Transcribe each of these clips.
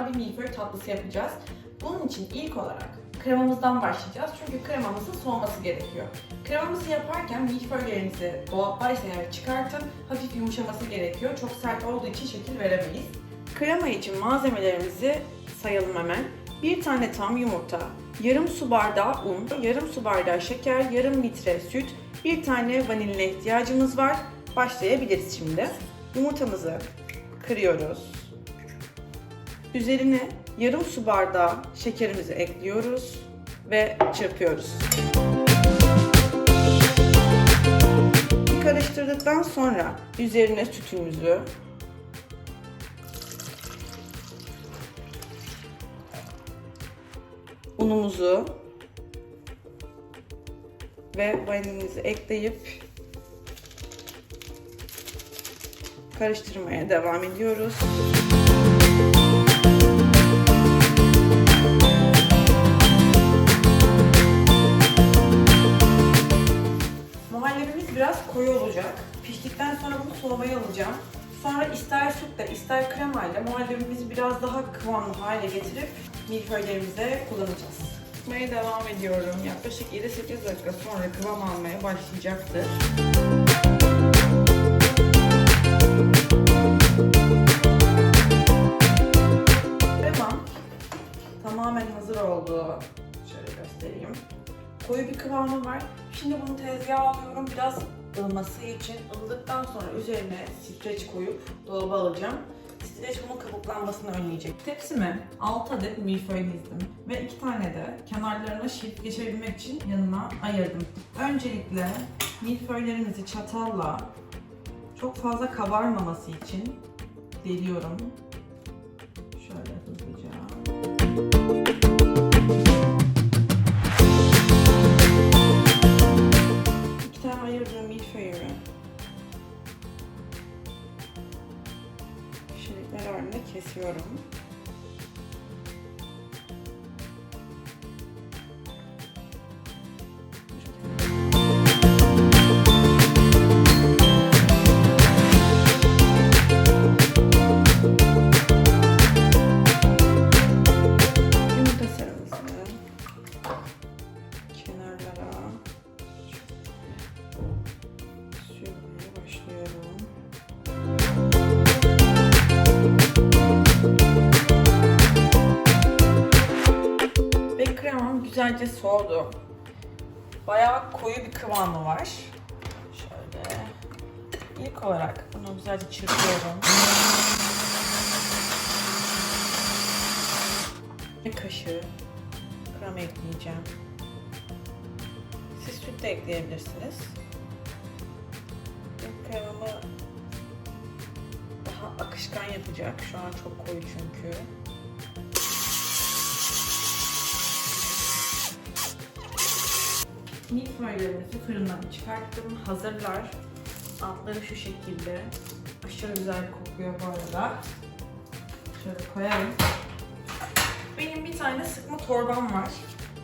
güzel bir milföy tatlısı yapacağız. Bunun için ilk olarak kremamızdan başlayacağız. Çünkü kremamızın soğuması gerekiyor. Kremamızı yaparken milföylerinizi dolaptaysa eğer çıkartın. Hafif yumuşaması gerekiyor. Çok sert olduğu için şekil veremeyiz. Krema için malzemelerimizi sayalım hemen. Bir tane tam yumurta, yarım su bardağı un, yarım su bardağı şeker, yarım litre süt, bir tane vanilya ihtiyacımız var. Başlayabiliriz şimdi. Yumurtamızı kırıyoruz. Üzerine yarım su bardağı şekerimizi ekliyoruz ve çırpıyoruz. Karıştırdıktan sonra üzerine sütümüzü unumuzu ve vanilimizi ekleyip karıştırmaya devam ediyoruz. Soğumaya alacağım. Sonra ister sütle ister kremayla muhallebimizi biraz daha kıvamlı hale getirip milföylerimize kullanacağız. Yapmaya devam ediyorum. Yaklaşık 7-8 dakika sonra kıvam almaya başlayacaktır. Kremam tamamen hazır oldu. Şöyle göstereyim. Koyu bir kıvamı var. Şimdi bunu tezgaha alıyorum. Biraz ılıması için ılıdıktan sonra üzerine streç koyup dolaba alacağım. Streç bunun kabuklanmasını önleyecek. Tepsime 6 adet milföy dizdim ve 2 tane de kenarlarına şilt geçirebilmek için yanına ayırdım. Öncelikle milföylerimizi çatalla çok fazla kabarmaması için deliyorum. Milföyümü şeritler halinde kesiyorum. Güzelce soğudu. Bayağı koyu bir kıvamı var. Şöyle. İlk olarak bunu güzelce çırpıyorum. Bir kaşığı krema ekleyeceğim. Siz süt de ekleyebilirsiniz. Bu kremamı daha akışkan yapacak. Şu an çok koyu çünkü. Milföylerimizi fırından çıkarttım. Hazırlar. Altları şu şekilde. Aşırı güzel kokuyor bu arada. Şöyle koyalım. Benim bir tane sıkma torbam var.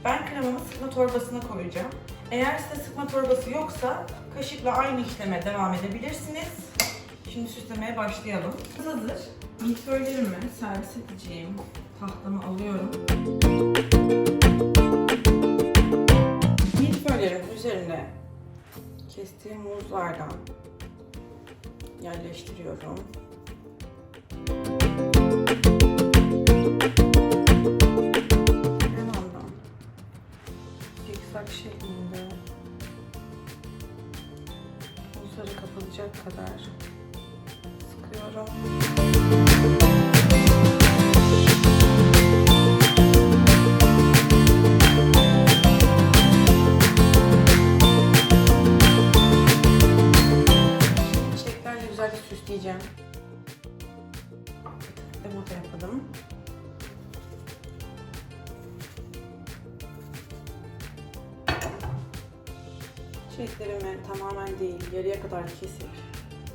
Ben kremamı sıkma torbasına koyacağım. Eğer size sıkma torbası yoksa kaşıkla aynı işleme devam edebilirsiniz. Şimdi süslemeye başlayalım. Hazır. Milföylerimi servis edeceğim tahtamı alıyorum. Üzerine kestiğim muzlardan yerleştiriyorum. Kremamdan zikzak şeklinde muzları kapatacak kadar sıkıyorum. Güzelce süsleyeceğim. Demota yapalım. Çiçeklerimi tamamen değil, yarıya kadar kesip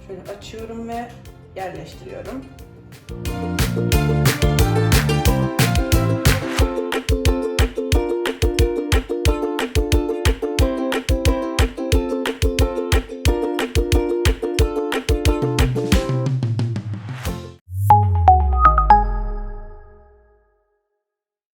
şöyle açıyorum ve yerleştiriyorum.